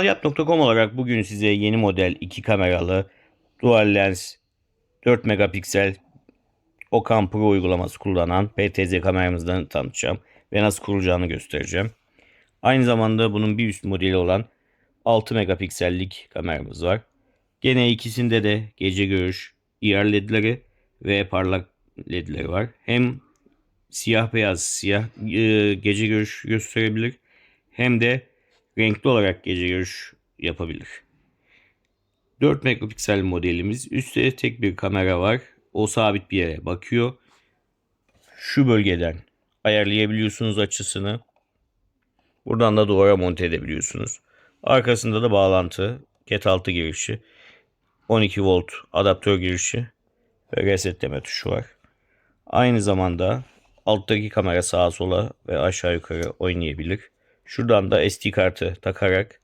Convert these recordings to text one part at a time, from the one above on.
Kanalyat.com olarak bugün size yeni model 2 kameralı dual lens 4 megapiksel Okan Pro uygulaması kullanan PTZ kameramızdan tanıtacağım ve nasıl kurulacağını göstereceğim. Aynı zamanda bunun bir üst modeli olan 6 megapiksellik kameramız var. Gene ikisinde de gece görüş IR ledleri ve parlak ledleri var. Hem siyah beyaz siyah e, gece görüş gösterebilir hem de renkli olarak gece görüş yapabilir. 4 megapiksel modelimiz. Üstte tek bir kamera var. O sabit bir yere bakıyor. Şu bölgeden ayarlayabiliyorsunuz açısını. Buradan da duvara monte edebiliyorsunuz. Arkasında da bağlantı, cat altı girişi, 12 volt adaptör girişi ve resetleme tuşu var. Aynı zamanda alttaki kamera sağa sola ve aşağı yukarı oynayabilir. Şuradan da SD kartı takarak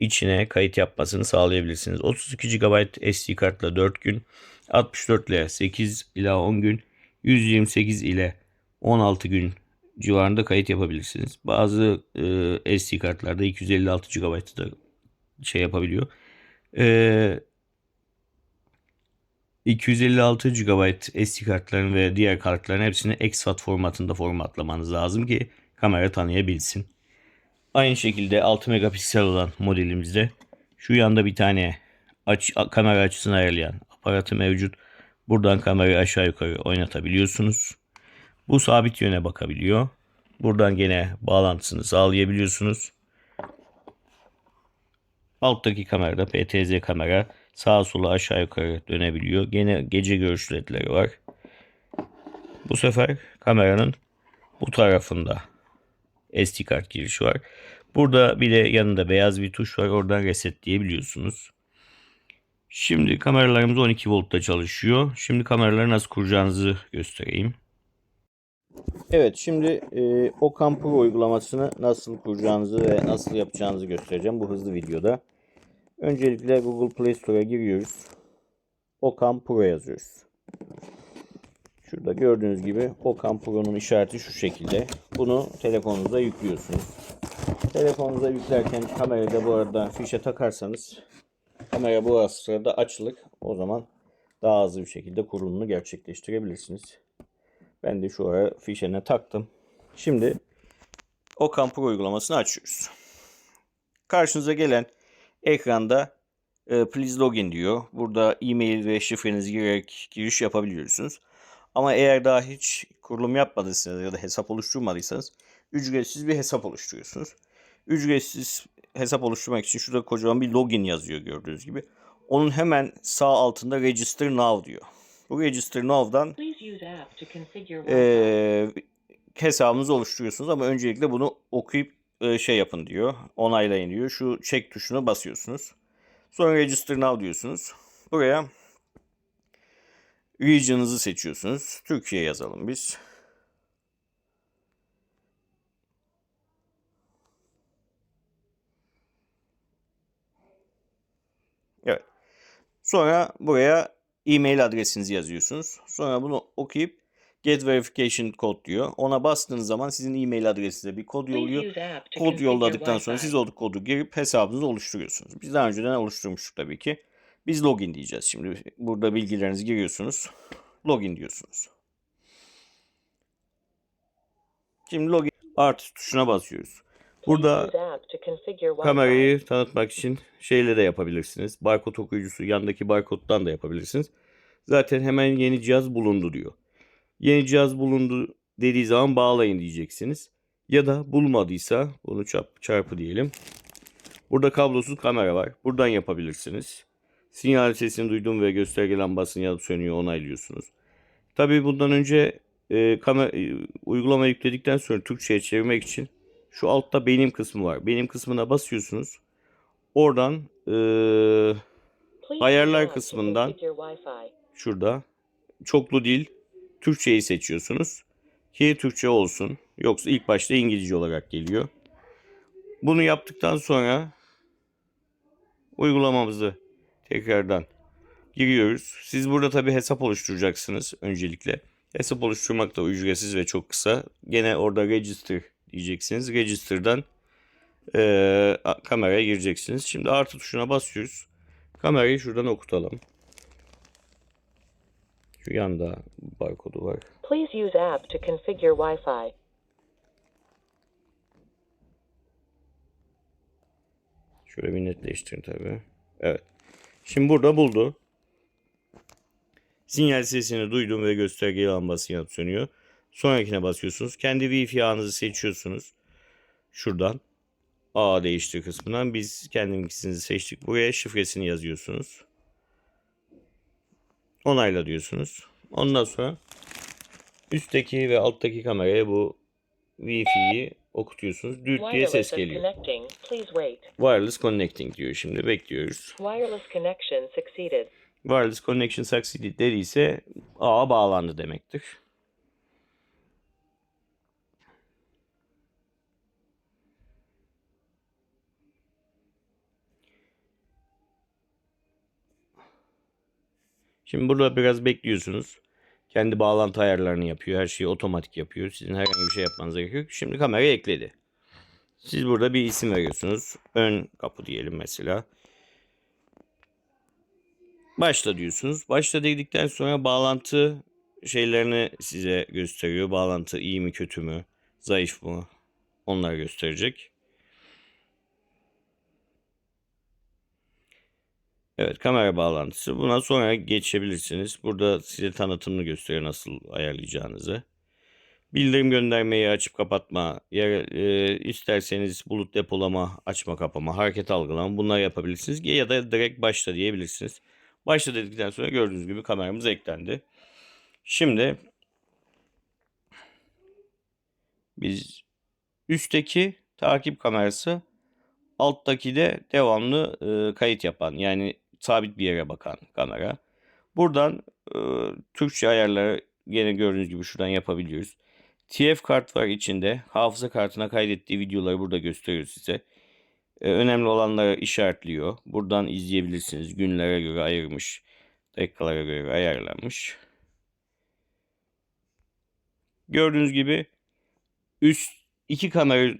içine kayıt yapmasını sağlayabilirsiniz. 32 GB SD kartla 4 gün, 64 ile 8 ila 10 gün, 128 ile 16 gün civarında kayıt yapabilirsiniz. Bazı e, SD kartlarda 256 GB da şey yapabiliyor. E, 256 GB SD kartların ve diğer kartların hepsini exFAT formatında formatlamanız lazım ki kamera tanıyabilsin. Aynı şekilde 6 megapiksel olan modelimizde şu yanda bir tane aç, kamera açısını ayarlayan aparatı mevcut. Buradan kamerayı aşağı yukarı oynatabiliyorsunuz. Bu sabit yöne bakabiliyor. Buradan gene bağlantısını sağlayabiliyorsunuz. Alttaki kamerada PTZ kamera sağa sola aşağı yukarı dönebiliyor. Gene gece görüş ledleri var. Bu sefer kameranın bu tarafında SD kart girişi var. Burada bir de yanında beyaz bir tuş var. Oradan reset diyebiliyorsunuz. Şimdi kameralarımız 12 voltta çalışıyor. Şimdi kameraları nasıl kuracağınızı göstereyim. Evet şimdi e, Okan Pro uygulamasını nasıl kuracağınızı ve nasıl yapacağınızı göstereceğim bu hızlı videoda. Öncelikle Google Play Store'a giriyoruz. Okan Pro yazıyoruz. Şurada gördüğünüz gibi Okan Pro'nun işareti şu şekilde. Bunu telefonunuza yüklüyorsunuz. Telefonunuza yüklerken kamerayı da bu arada fişe takarsanız kamera bu sırada açılır. O zaman daha hızlı bir şekilde kurulumunu gerçekleştirebilirsiniz. Ben de şu ara fişene taktım. Şimdi Okan Pro uygulamasını açıyoruz. Karşınıza gelen ekranda e, please login diyor. Burada e-mail ve şifrenizi girerek giriş yapabiliyorsunuz. Ama eğer daha hiç kurulum yapmadıysanız ya da hesap oluşturmadıysanız ücretsiz bir hesap oluşturuyorsunuz. Ücretsiz hesap oluşturmak için şurada kocaman bir login yazıyor gördüğünüz gibi. Onun hemen sağ altında register now diyor. Bu register now'dan e, hesabınızı oluşturuyorsunuz ama öncelikle bunu okuyup e, şey yapın diyor. Onaylayın diyor. Şu check tuşuna basıyorsunuz. Sonra register now diyorsunuz. Buraya region'ınızı seçiyorsunuz. Türkiye yazalım biz. Evet. Sonra buraya e-mail adresinizi yazıyorsunuz. Sonra bunu okuyup Get Verification Code diyor. Ona bastığınız zaman sizin e-mail adresinize bir kod yolluyor. Kod yolladıktan sonra siz o kodu girip hesabınızı oluşturuyorsunuz. Biz daha önceden oluşturmuştuk tabii ki. Biz login diyeceğiz. Şimdi burada bilgilerinizi giriyorsunuz. Login diyorsunuz. Şimdi login artı tuşuna basıyoruz. Burada kamerayı tanıtmak için şeyle de yapabilirsiniz. Barkod okuyucusu yandaki barkoddan da yapabilirsiniz. Zaten hemen yeni cihaz bulundu diyor. Yeni cihaz bulundu dediği zaman bağlayın diyeceksiniz. Ya da bulmadıysa bunu çarp, çarpı diyelim. Burada kablosuz kamera var. Buradan yapabilirsiniz. Sinyal sesini duydum ve gösterge lambasını yanıp sönüyor onaylıyorsunuz. Tabii bundan önce e, kamera, e, uygulama yükledikten sonra Türkçe'ye çevirmek için şu altta benim kısmı var. Benim kısmına basıyorsunuz. Oradan e, ayarlar kısmından şurada çoklu dil Türkçeyi seçiyorsunuz. Ki Türkçe olsun. Yoksa ilk başta İngilizce olarak geliyor. Bunu yaptıktan sonra uygulamamızı tekrardan giriyoruz. Siz burada tabi hesap oluşturacaksınız öncelikle. Hesap oluşturmak da ücretsiz ve çok kısa. Gene orada register diyeceksiniz. Register'dan a- kameraya gireceksiniz. Şimdi artı tuşuna basıyoruz. Kamerayı şuradan okutalım. Şu yanda barkodu var. Please use app to configure Wi-Fi. Şöyle bir netleştirin tabii. Evet. Şimdi burada buldu. Sinyal sesini duydum ve gösterge lambası yanıp sönüyor. Sonrakine basıyorsunuz. Kendi Wi-Fi ağınızı seçiyorsunuz. Şuradan. A değiştir kısmından biz kendiminkisini seçtik. Buraya şifresini yazıyorsunuz. Onayla diyorsunuz. Ondan sonra üstteki ve alttaki kameraya bu Wi-Fi'yi okutuyorsunuz. Düt diye ses geliyor. connecting. Wireless connecting diyor şimdi. Bekliyoruz. Wireless connection succeeded. Wireless connection succeeded dediyse ağa bağlandı demektir. Şimdi burada biraz bekliyorsunuz. Kendi bağlantı ayarlarını yapıyor. Her şeyi otomatik yapıyor. Sizin herhangi bir şey yapmanıza gerek yok. Şimdi kamerayı ekledi. Siz burada bir isim veriyorsunuz. Ön kapı diyelim mesela. Başla diyorsunuz. Başla dedikten sonra bağlantı şeylerini size gösteriyor. Bağlantı iyi mi kötü mü, zayıf mı onları gösterecek. Evet kamera bağlantısı. Buna sonra geçebilirsiniz. Burada size tanıtımını gösteriyor nasıl ayarlayacağınızı. Bildirim göndermeyi açıp kapatma, yer, e, isterseniz bulut depolama, açma kapama, hareket algılama bunları yapabilirsiniz. Ya da direkt başla diyebilirsiniz. Başla dedikten sonra gördüğünüz gibi kameramız eklendi. Şimdi biz üstteki takip kamerası alttaki de devamlı e, kayıt yapan yani sabit bir yere bakan kamera. Buradan e, Türkçe ayarları gene gördüğünüz gibi şuradan yapabiliyoruz. TF kart var içinde. Hafıza kartına kaydettiği videoları burada gösteriyor size. E, önemli olanları işaretliyor. Buradan izleyebilirsiniz. Günlere göre ayırmış. Dakikalara göre ayarlanmış. Gördüğünüz gibi üst iki kamera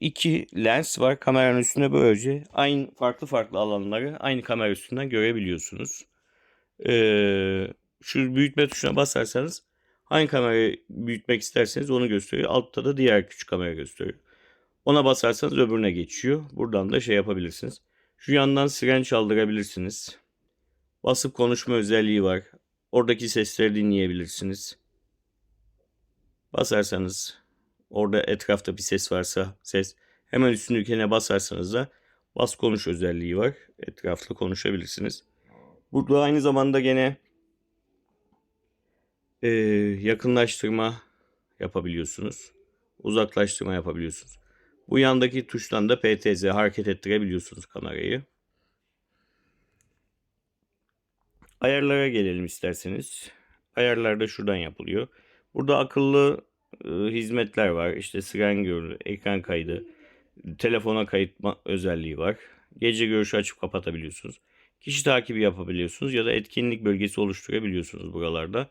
iki lens var. Kameranın üstünde böylece aynı farklı farklı alanları aynı kamera üstünden görebiliyorsunuz. Ee, şu büyütme tuşuna basarsanız hangi kamerayı büyütmek isterseniz onu gösteriyor. Altta da diğer küçük kamera gösteriyor. Ona basarsanız öbürüne geçiyor. Buradan da şey yapabilirsiniz. Şu yandan siren çaldırabilirsiniz. Basıp konuşma özelliği var. Oradaki sesleri dinleyebilirsiniz. Basarsanız orada etrafta bir ses varsa ses hemen üstündekine basarsanız da bas konuş özelliği var. Etraflı konuşabilirsiniz. Burada aynı zamanda gene e, yakınlaştırma yapabiliyorsunuz. Uzaklaştırma yapabiliyorsunuz. Bu yandaki tuştan da PTZ hareket ettirebiliyorsunuz kamerayı. Ayarlara gelelim isterseniz. Ayarlar da şuradan yapılıyor. Burada akıllı hizmetler var. İşte siren görünü, ekran kaydı, telefona kayıt özelliği var. Gece görüşü açıp kapatabiliyorsunuz. Kişi takibi yapabiliyorsunuz ya da etkinlik bölgesi oluşturabiliyorsunuz buralarda.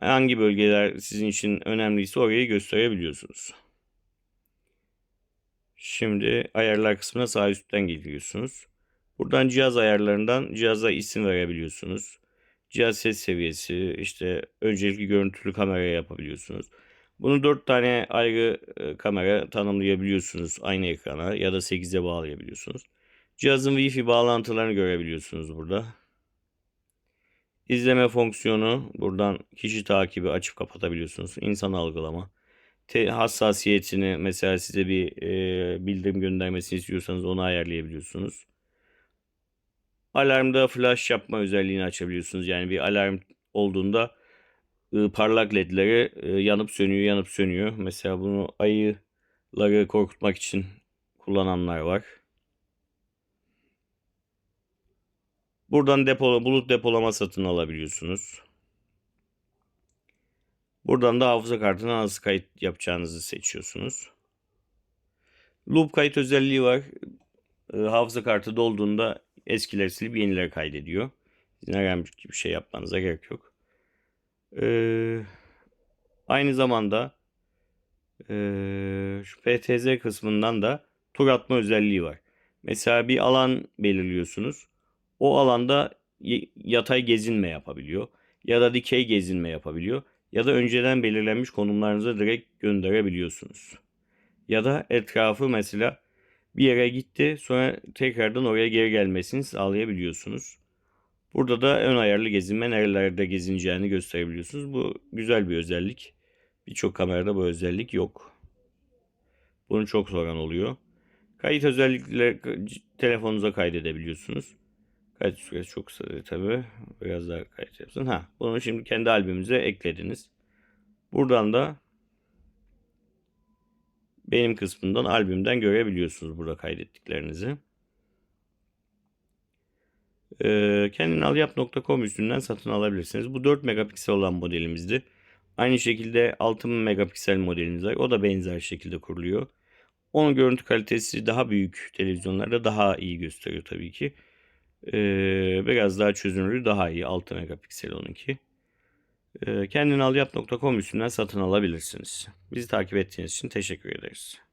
Hangi bölgeler sizin için önemliyse orayı gösterebiliyorsunuz. Şimdi ayarlar kısmına sağ üstten geliyorsunuz. Buradan cihaz ayarlarından cihaza isim verebiliyorsunuz. Cihaz ses seviyesi, işte öncelikli görüntülü kamera yapabiliyorsunuz. Bunu 4 tane ayrı e, kamera tanımlayabiliyorsunuz aynı ekrana ya da 8'e bağlayabiliyorsunuz. Cihazın Wi-Fi bağlantılarını görebiliyorsunuz burada. İzleme fonksiyonu buradan kişi takibi açıp kapatabiliyorsunuz. İnsan algılama. Te- hassasiyetini mesela size bir e, bildirim göndermesini istiyorsanız onu ayarlayabiliyorsunuz. Alarmda flash yapma özelliğini açabiliyorsunuz. Yani bir alarm olduğunda parlak ledleri yanıp sönüyor, yanıp sönüyor. Mesela bunu ayıları korkutmak için kullananlar var. Buradan depo, bulut depolama satın alabiliyorsunuz. Buradan da hafıza kartına nasıl kayıt yapacağınızı seçiyorsunuz. Loop kayıt özelliği var. Hafıza kartı dolduğunda eskileri silip yenileri kaydediyor. Herhangi bir şey yapmanıza gerek yok. Ee, aynı zamanda ee, şu PTZ kısmından da tur atma özelliği var. Mesela bir alan belirliyorsunuz. O alanda yatay gezinme yapabiliyor. Ya da dikey gezinme yapabiliyor. Ya da önceden belirlenmiş konumlarınıza direkt gönderebiliyorsunuz. Ya da etrafı mesela bir yere gitti sonra tekrardan oraya geri gelmesini sağlayabiliyorsunuz. Burada da ön ayarlı gezinme nerelerde gezineceğini gösterebiliyorsunuz. Bu güzel bir özellik. Birçok kamerada bu özellik yok. Bunu çok soran oluyor. Kayıt özellikle telefonunuza kaydedebiliyorsunuz. Kayıt süresi çok kısa tabi. Biraz daha kayıt yapsın. Ha, bunu şimdi kendi albümümüze eklediniz. Buradan da benim kısmından albümden görebiliyorsunuz burada kaydettiklerinizi. Ee, kendinalyap.com üstünden satın alabilirsiniz. Bu 4 megapiksel olan modelimizdi. Aynı şekilde 6 megapiksel modelimiz var. O da benzer şekilde kuruluyor. Onun görüntü kalitesi daha büyük televizyonlarda daha iyi gösteriyor tabii ki. Ee, biraz daha çözünürlüğü daha iyi. 6 megapiksel onunki. Ee, kendinalyap.com üstünden satın alabilirsiniz. Bizi takip ettiğiniz için teşekkür ederiz.